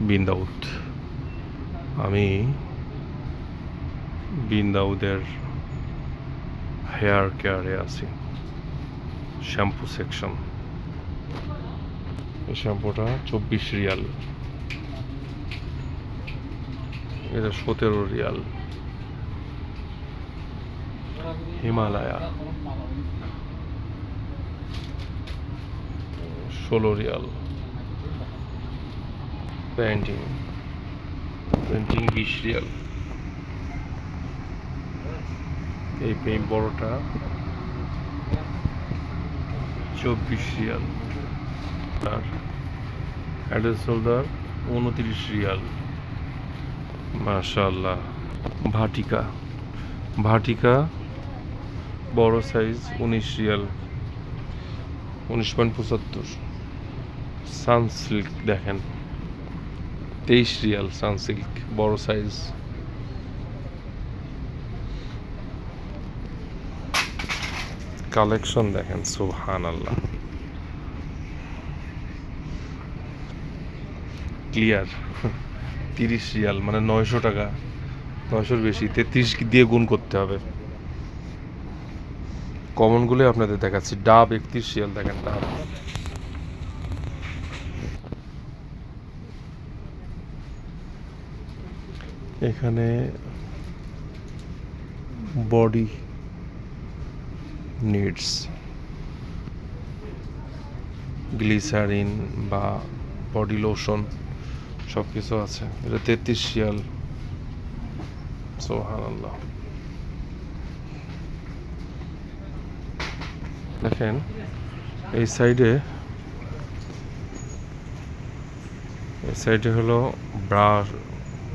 বিন আমি বিন হেয়ার কেয়ারে আছি। Shampoo section. এই শ্যাম্পুটা চব্বিশ রিয়াল। এটা সতেরো রিয়াল। হিমালয়া। ষোলো রিয়াল। পেন্টিং পেন্টিং বিশ রিয়াল এই পেন বড়টা চব্বিশ রিয়াল। আর অ্যাডেল সোলদার উনত্রিশ রিয়াল। মাশাল্লাহ ভাটিকা। ভাটিকা বড় সাইজ উনিশ রিয়াল। উনিশ পয়েন্ট পঁচাত্তর। সানসিল্ক দেখেন। তেইশ রিয়াল সানসিল্ক বড় সাইজ। কালেকশন দেখেন সুহান আল্লাহ ক্লিয়ার। তিরিশ রিয়াল মানে নয়শো টাকা। নয়শোর বেশি, তেত্রিশ দিয়ে গুণ করতে হবে। কমনগুলোই আপনাদের দেখাচ্ছি। ডাব একত্রিশ রিয়াল, দেখেন ডাব। এখানে বডি নিডস গ্লিসারিন বা বডি লোশন সব কিছু আছে। এটা তেত্রিশ শিয়াল। সোহান দেখেন, এই সাইডে এই সাইডে হলো ব্রাশ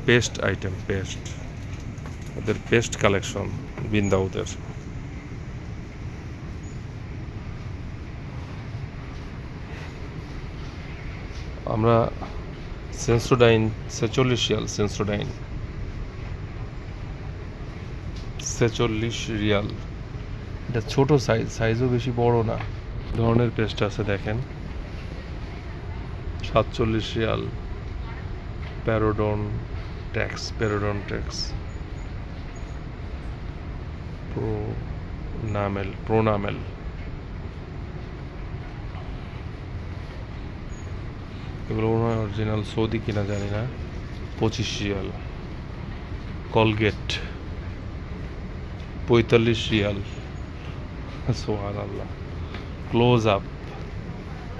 পেস্ট আইটেম পেস্ট ওদের পেস্ট কালেকশন বিন্দাউদের আমরা সেন্সোডাইন সেচল্লিশিয়াল সেন্সোডাইন ছেচল্লিশ রিয়াল এটা ছোট সাইজ সাইজও বেশি বড় না। ধরনের পেস্ট আছে, দেখেন। সাতচল্লিশ Real. Parodontax Parodontax. Pronamel Pronamel. এগুলো মনে হয় অরিজিনাল সৌদি কিনা, জানি না। পঁচিশ রিয়াল। কলগেট। পঁয়তাল্লিশ রিয়াল। সোহান আল্লাহ ক্লোজ আপ।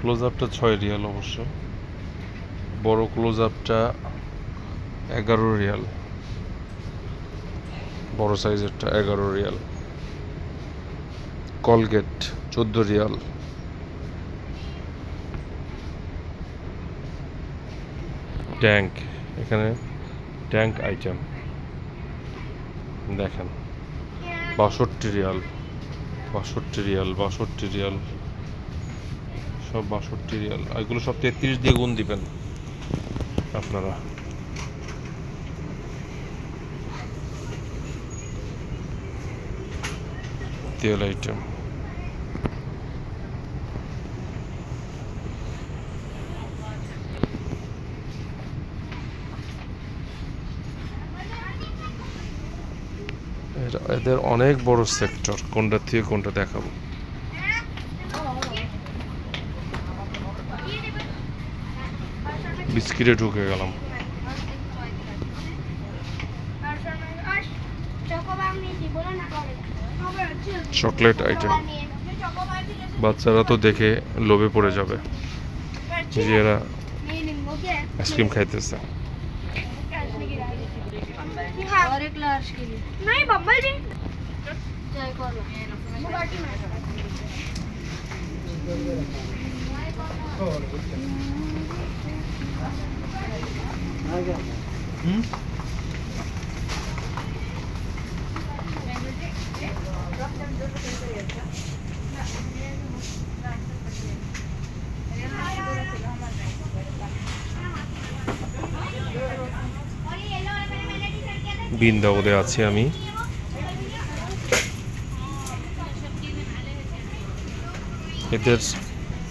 ক্লোজ আপটা ছয় রিয়াল অবশ্য। বড় ক্লোজ আপটা এগারো রিয়াল। বড় সাইজেরটা এগারো রিয়াল। কলগেট চোদ্দ রিয়াল। ট্যাঙ্ক, এখানে ট্যাঙ্ক আইটেম। দেখেন, বাষট্টি রিয়াল বাষট্টি রিয়াল বাষট্টি রিয়াল। সব বাষট্টি রিয়াল। এগুলো সব তেত্রিশ দিয়ে গুণ দিবেন আপনারা। তেল আইটেম এদের অনেক বড় সেক্টর কোনটা থেকে কোনটা দেখাবো? বিস্কিটে ঢুকে গেলাম। Chocolate item. বাচ্চারা তো দেখে লোভে পড়ে যাবে এরা আইসক্রিম খাইতেছে। और বৃন্দাবনে আছি আমি। এদের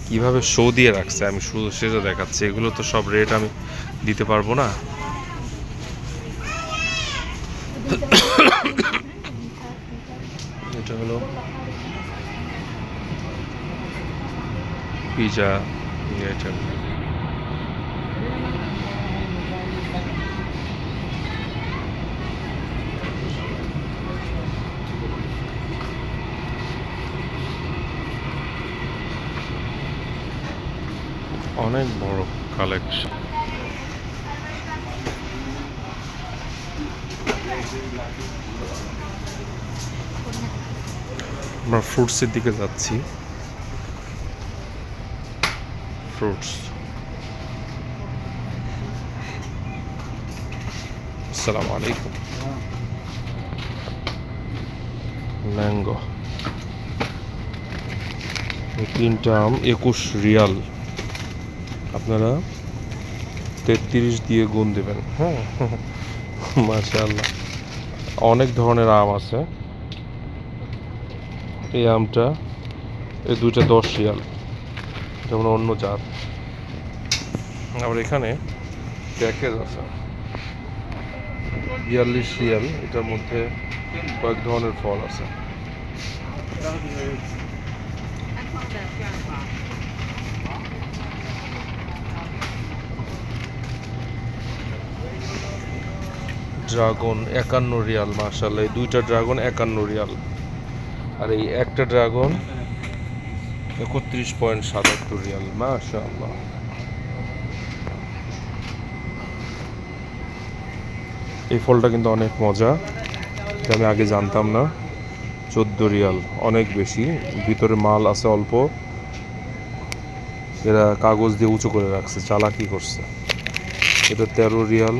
কীভাবে শো দিয়ে রাখছে, আমি শুধু সেটা দেখাচ্ছি। এগুলো তো সব রেট আমি দিতে পারব না। এটা হলো পিজা এটা অনেক বড় কালেকশন আমরা ফ্রুটসের দিকে যাচ্ছি। ফ্রুটস আসসালামু আলাইকুম। ম্যাঙ্গো। তিনটা আম একুশ রিয়াল। আপনারা তেত্রিশ দিয়ে গুণ দেবেন। হ্যাঁ। মাশাআল্লাহ। অনেক ধরনের আম আছে। এই আমটা এই দুইটা দশ শিয়াল যেমন অন্য জাত। আবার এখানে প্যাকেজ আছে। বিয়াল্লিশ শিয়াল এটার মধ্যে কয়েক ধরনের ফল আছে। ড্রাগন একান্ন রিয়াল মার্শাল্লাহ এই দুইটা ড্রাগন একান্ন রিয়াল। আর এই একটা ড্রাগন একত্রিশ পয়েন্ট সাতাত্তর রিয়াল, মাশাআল্লাহ। এই ফলটা কিন্তু অনেক মজা আমি আগে জানতাম না। চোদ্দ রিয়াল, অনেক বেশি, ভিতরে মাল আছে অল্প। এরা কাগজ দিয়ে উঁচু করে রাখছে, চালাকি করছে। এটা তেরো রিয়াল।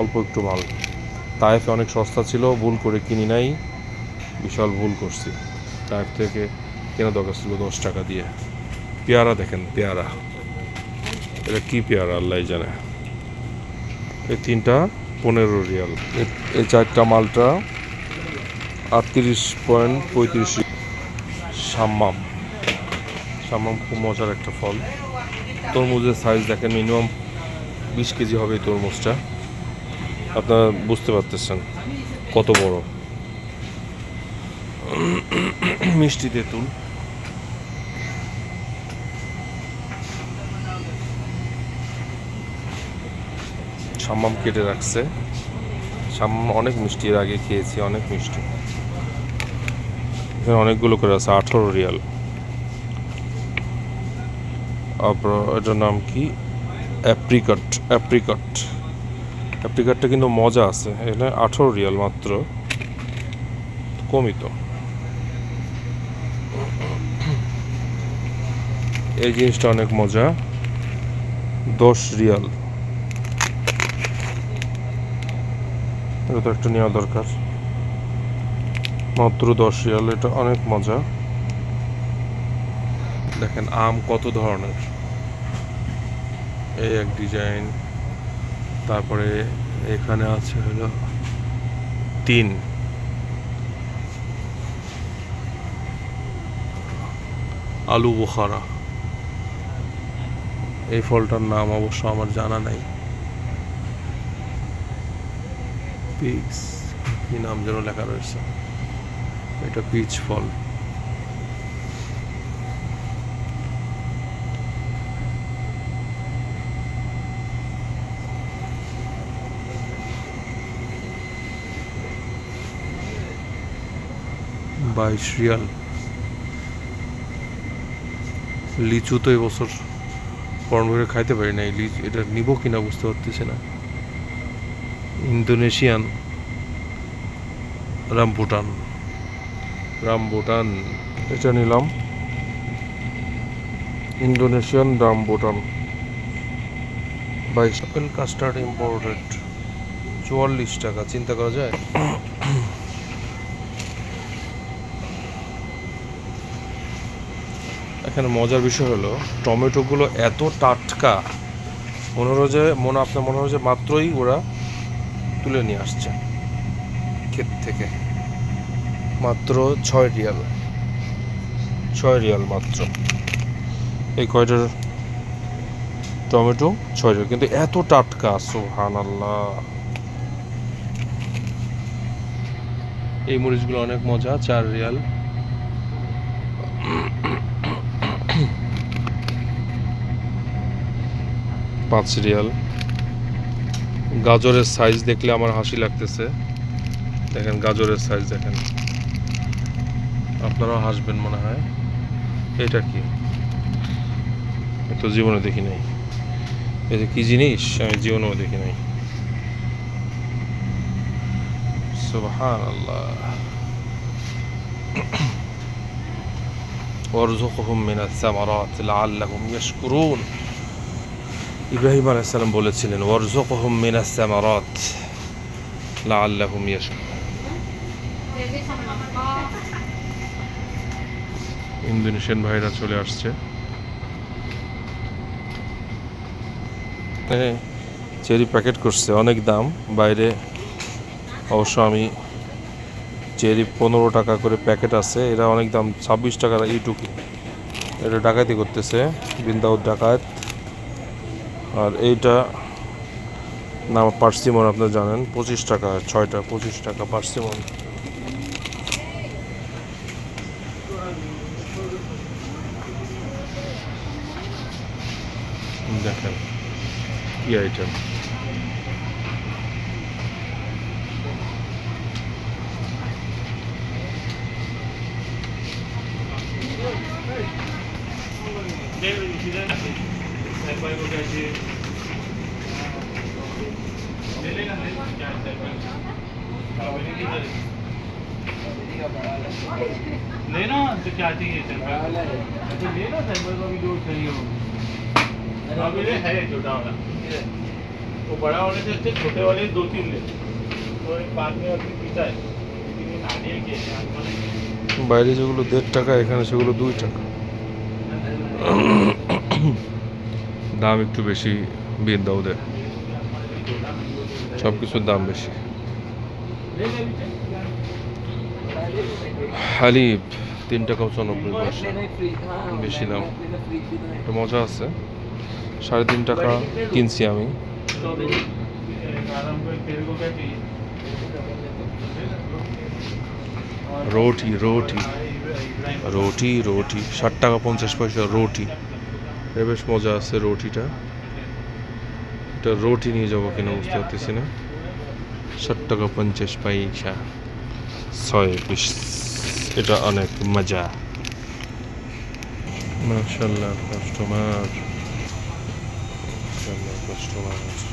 অল্প একটু মাল। তায়েফে অনেক সস্তা ছিল, ভুল করে কিনি নাই। বিশাল ভুল করছি। তায়েফ থেকে কেনা দরকার ছিল দশ টাকা দিয়ে। পেয়ারা দেখেন, পেয়ারা। এটা কী পেয়ারা, আল্লাহ জানে। এই তিনটা পনেরো রিয়াল। এই চারটা মালটা আটত্রিশ পয়েন্ট পঁয়ত্রিশ সাম্মাম। সাম্মাম খুব মজার একটা ফল। তরমুজের সাইজ দেখেন মিনিমাম বিশ কেজি হবে এই তরমুজটা। আপনারা বুঝতে পারতেছেন কত বড়। মিষ্টি তেঁতুল। সাম্মাম কেটে রাখছে। সাম্মাম অনেক মিষ্টি, এর আগে খেয়েছি, অনেক মিষ্টি। এখানে অনেকগুলো করে আছে, আঠারো রিয়াল। তারপর এটার নাম কি? Apricot apricot. অ্যাপ্রিকটটা কিন্তু মজা আছে। এখানে আঠারো রিয়াল মাত্র। কমই তো। এই জিনিসটা অনেক মজা। দশ রিয়াল। এটা তো একটা নেওয়া দরকার। মাত্র দশ রিয়াল, এটা অনেক মজা। দেখেন, আম কত ধরনের। এই এক ডিজাইন। তারপরে এখানে আছে হলো তিন। আলু বোখারা। এই ফলটার নাম অবশ্য আমার জানা নাই। পিক্স, কি নাম যেন লেখা রয়েছে। এটা পিচ ফল। বাইশ রিয়াল লিচু তো এবছর করে খাইতে পারি না এই লিচু এটা নিব কিনা বুঝতে পারতেছি না। ইন্দোনেশিয়ান রামবুটান রামবুটান এটা নিলাম। ইন্দোনেশিয়ান রামবুটান বাইশ কাস্টার্ড ইম্পোর্টেড চুয়াল্লিশ টাকা চিন্তা করা যায়? এখানে মজার বিষয় হলো, টমেটোগুলো এত টাটকা, মনে হলো যে মনে আপনার মনে হলো যে মাত্রই ওরা তুলে নিয়ে আসছে ক্ষেত থেকে। মাত্র ছয় রিয়াল ছয় রিয়াল মাত্র। এই কয়টার টমেটো? ছয় রিয়াল, কিন্তু এত টাটকা সুহান আল্লাহ এই মরিচগুলো অনেক মজা, চার রিয়াল। পাঁচ রিয়াল গাজরের সাইজ দেখলে আমার হাসি লাগতেছে দেখেন গাজরের সাইজ দেখেন আপনারাও হাসবেন মনে হয় এটা কি এ তো জীবনে দেখি নাই এটা কি জিনিস আমি জীবনেও দেখি নাই সুবহান আল্লাহ وارزقهم من الثمرات لعلهم يشكرون ইব্রাহিম আলাইসাল্লাম বলেছিলেন ওয়ারজুকহুম ইয়াশকুরুন ইন্দোনেশিয়ান ভাইরা চলে আসছে। চেরি প্যাকেট করছে, অনেক দাম। বাইরে অবশ্য আমি চেরি পনেরো টাকা করে প্যাকেট আছে, এরা অনেক দাম, ছাব্বিশ টাকার এইটুকু এটা ডাকাতি করতেছে বিন্দাউদ ডাকাত। আর এইটা নাম পার্সিমন আপনারা জানেন, পঁচিশ টাকা, ছয়টা, পঁচিশ টাকা পার্সিমন দেখেন, কি আইটেম लेना तो क्या चाहिए सैंपल तो लेना सैंपल का भी जो चाहिए हो अभी ले है छोटा वाला वो बड़ा होने से अच्छे छोटे वाले दो तीन ले तो एक पाँच में अभी पीता है लेकिन ये नानी के हैं বাইরে যেগুলো দেড় টাকা এখানে সেগুলো দুই টাকা দাম একটু বেশি বিয়ে দাও দেয় সব কিছুর দাম বেশি হালিব তিন টাকাও চৌরানব্বই পয়সা। বেশি দাম একটু মজা আছে। সাড়ে তিন টাকা কিনছি আমি। রোটি রোটি। রোটি রোটি। ষাট টাকা পঞ্চাশ পয়সা রোটি। বেশ মজা আছে রোটিটা। এটা রোটি নিয়ে যাব কিনা বুঝতে পারতেছি না। ষাট টাকা পঞ্চাশ পয়সা। ছয় পিস। এটা অনেক মজা। মাশাল্লাহ কাস্টমার মাশাল্লাহ কাস্টমার